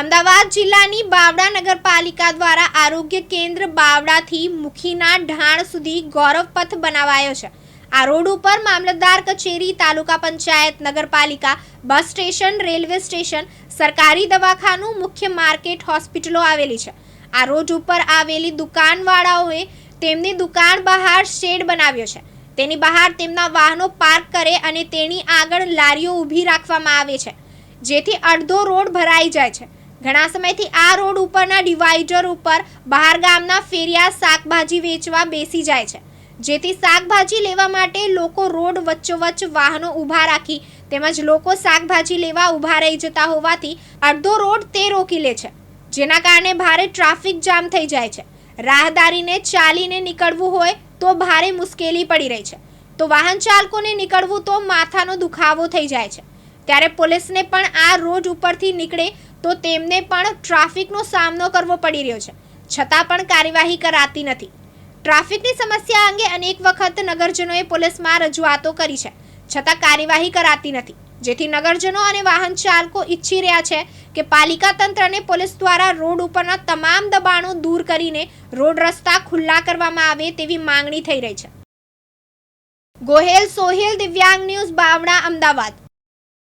અમદાવાદ જિલ્લાની બાવડા નગરપાલિકા દ્વારા આરોગ્ય કેન્દ્ર બાવડાથી મુખીના ઢાણ સુધી ગૌરવપથ બનાવાયો છે. આ રોડ ઉપર મામલતદાર કચેરી, તાલુકા પંચાયત, નગરપાલિકા, બસ સ્ટેશન, રેલવે સ્ટેશન, સરકારી દવાખાનું, મુખ્ય માર્કેટ, હોસ્પિટલો આવેલી છે. આ રોડ ઉપર આવેલી દુકાનવાળાઓએ તેમની દુકાન બહાર શેડ બનાવ્યો છે. તેની બહાર તેમના વાહનો પાર્ક કરે અને તેની આગળ લારીઓ ઊભી રાખવામાં આવે છે. જેથી અડધો રોડ ભરાઈ જાય છે. ઘણા સમયથી આ રોડ ઉપરના ડિવાઈડર ઉપર બહાર ગામના ફેરિયા શાકભાજી વેચવા બેસી જાય છે. જેથી શાકભાજી લેવા માટે લોકો રોડ વચ્ચોવચ્ચ વાહનો ઊભા રાખી તેમજ લોકો શાકભાજી લેવા ઊભા રહી જતા હોવાથી અડધો રોડ તે રોકી લે છે, જેના કારણે ભારે ટ્રાફિક જામ થઈ જાય છે. રાહદારીને ચાલીને નીકળવું હોય તો ભારે મુશ્કેલી પડી રહી છે. તો વાહન ચાલકોને નીકળવું તો માથાનો દુખાવો થઈ જાય છે. ત્યારે પોલીસને પણ આ રોડ ઉપરથી નીકળે તો તેમને પણ ટ્રાફિકનો સામનો કરવો પડી રહ્યો છે. છતાં પણ કાર્યવાહી કરાતી નથી. ટ્રાફિકની સમસ્યા અંગે અનેક વખત નગરજનોએ પોલીસમાં રજૂઆતો કરી છે. છતાં કાર્યવાહી કરાતી નથી. જેથી નગરજનો અને વાહન ચાલકો ઈચ્છી રહ્યા છે કે પાલિકા તંત્ર અને પોલીસ દ્વારા રોડ ઉપરના તમામ દબાણો દૂર કરીને રોડ રસ્તા ખુલ્લા કરવામાં આવે તેવી માંગણી થઈ રહી છે. ગોહેલ સોહેલ દિવ્યાંગ ન્યૂઝ બાવડા, અમદાવાદ.